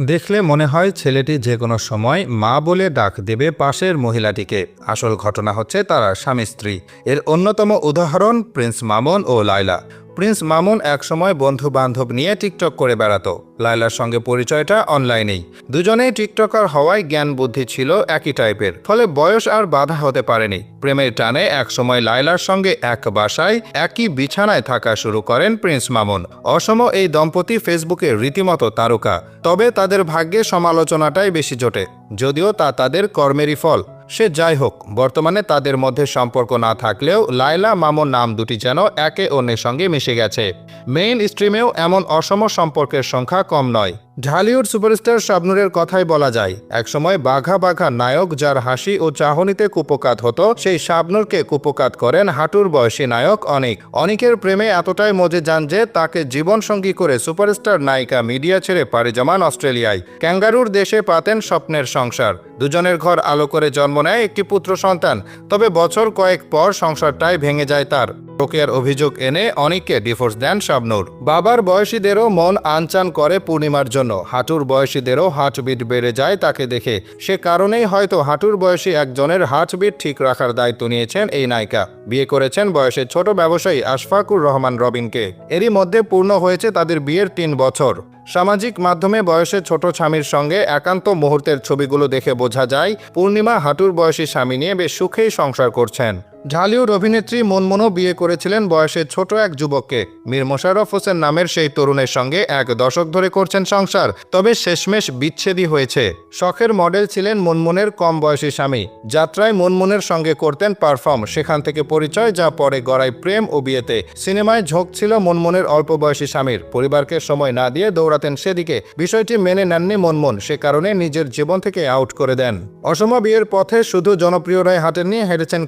দেখলে মনে হয় ছেলেটি যে কোনো সময় মা বলে ডাক দেবে পাশের মহিলাটিকে। আসল ঘটনা হচ্ছে তারা স্বামী স্ত্রী। এর অন্যতম উদাহরণ প্রিন্স মামন ও লায়লা। প্রিন্স মামুন একসময় বন্ধু বান্ধব নিয়ে টিকটক করে বেড়াতো। লাইলার সঙ্গে পরিচয়টা অনলাইনেই। দুজনেই টিকটকার হওয়ায় জ্ঞান বুদ্ধি ছিল একই টাইপের, ফলে বয়স আর বাধা হতে পারেনি। প্রেমের টানে একসময় লায়লার সঙ্গে এক বাসায় একই বিছানায় থাকা শুরু করেন প্রিন্স মামুন। অসম এই দম্পতি ফেসবুকে রীতিমতো তারকা, তবে তাদের ভাগ্যে সমালোচনাটাই বেশি জোটে, যদিও তা তাদের কর্মেরই ফল। সে যাই হোক, বর্তমানে তাদের মধ্যে সম্পর্ক না থাকলেও লায়লা, মামুন নাম দুটি যেন একে অন্যের সঙ্গে মিশে গেছে। মেইন স্ট্রিমেও এমন অসম সম্পর্কের সংখ্যা কম নয়। ঢালিউড সুপারস্টার শাবনুরের কথাই বলা যায়, একসময় বাঘা বাঘা নায়ক যার হাসি ও চাহনিতে কুপকাত হতো, সেই শাবনুরকে কুপকাত করেন হাঁটুর বয়সী নায়ক অনিক। অনিকের প্রেমে এতটাই মজে যান যে তাকে জীবনসঙ্গী করে সুপারস্টার নায়িকা মিডিয়া ছেড়ে পাড়ি জমান অস্ট্রেলিয়ায়। ক্যাঙ্গারুর দেশে পাতেন স্বপ্নের সংসার। দুজনের ঘর আলো করে জন্ম নেয় একটি পুত্র সন্তান, তবে বছর কয়েক পর সংসারটাই ভেঙে যায় তার। রোকেয়ার অভিযোগ এনে অনেককে ডিভোর্স দেন শাবনুর। বাবার বয়সীদেরও মন আনচান করে পূর্ণিমার জন্য। হাঁটুর বয়সীদেরও হার্টবিট বেড়ে যায় তাকে দেখে। সে কারণেই হয়তো হাঁটুর বয়সী একজনের হার্টবিট ঠিক রাখার দায়িত্ব নিয়েছেন এই নায়িকা। বিয়ে করেছেন বয়সের ছোট ব্যবসায়ী আশফাকুর রহমান রবিনকে। এরই মধ্যে পূর্ণ হয়েছে তাদের বিয়ের তিন বছর। সামাজিক মাধ্যমে বয়সে ছোট স্বামীর সঙ্গে একান্ত মুহূর্তের ছবিগুলো দেখে বোঝা যায়, পূর্ণিমা হাঁটুর বয়সী স্বামী নিয়ে বেশ সুখেই সংসার করছেন। ঢালিউড অভিনেত্রী মনমনও বিয়ে করেছিলেন বয়সের ছোট এক যুবককে। মীর মোশাররফ হোসেন নামের সেই তরুণের সঙ্গে এক দশক ধরে করছেন সংসার, তবে শেষমেশ বিচ্ছেদই হয়েছে। শখের মডেল ছিলেন মনমনের কম বয়সী স্বামী। যাত্রায় মনমনের সঙ্গে করতেন পারফর্ম, সেখান থেকে পরিচয় যা পরে গড়ায় প্রেম ও বিয়েতে। সিনেমায় ঝোঁক ছিল মনমনের অল্প বয়সী স্বামীর। পরিবারকে সময় না দিয়ে দৌড়াতেন সেদিকে। বিষয়টি মেনে নেননি মনমন সে কারণে নিজের জীবন থেকে আউট করে দেন। অসম বিয়ের পথে শুধু জনপ্রিয়রাই হাঁটেননি হেঁটেছেন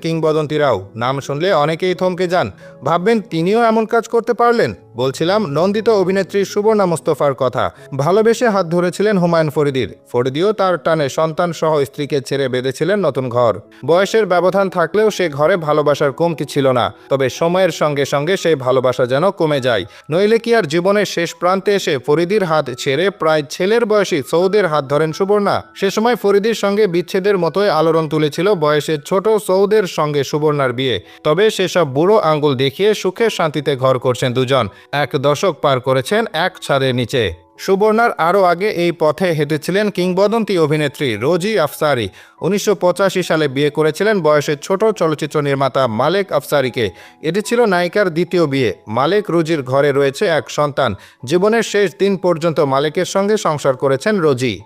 কিংবদন্তীরাও নাম শুনলে অনেকেই থমকে যান। ভাববেন তিনিও এমন কাজ করতে পারলেন। বলছিলাম, নন্দিত অভিনেত্রী সুবর্ণা মুস্তফার কথা। ভালোবেসে হাত ধরেছিলেন হুমায়ুন ফরিদির। ফরিদিও তার টানে সন্তান সহ স্ত্রীকে ছেড়ে বেঁধেছিলেন নতুন ঘর। বয়সের ব্যবধান থাকলেও সে ঘরে ভালোবাসার কমতি ছিল না। তবে সময়ের সঙ্গে সঙ্গে সেই ভালোবাসা যেন কমে যায়। নইলে কি আর জীবনের শেষ প্রান্তে এসে ফরিদির হাত ছেড়ে প্রায় ছেলের বয়সী সৌদের হাত ধরেন সুবর্ণা? সে সময় ফরিদির সঙ্গে বিচ্ছেদের মতোই আলোড়ন তুলেছিল বয়সের ছোট সৌদের সঙ্গে সুবর্ণার বিয়ে। তবে সেসব বুড়ো আঙ্গুল দেখিয়ে সুখে শান্তিতে ঘর করছেন দুজন। এক দশক পার করেছেন এক ছাদের নিচে। সুবর্ণার আরও আগে এই পথে হেঁটেছিলেন কিংবদন্তি অভিনেত্রী রোজি আফসারি। উনিশশো পঁচাশি সালে বিয়ে করেছিলেন বয়সের ছোট চলচ্চিত্র নির্মাতা মালেক আফসারিকে। এটি ছিল নায়িকার দ্বিতীয় বিয়ে। মালেক রোজির ঘরে রয়েছে এক সন্তান। জীবনের শেষ দিন পর্যন্ত মালেকের সঙ্গে সংসার করেছেন রোজি।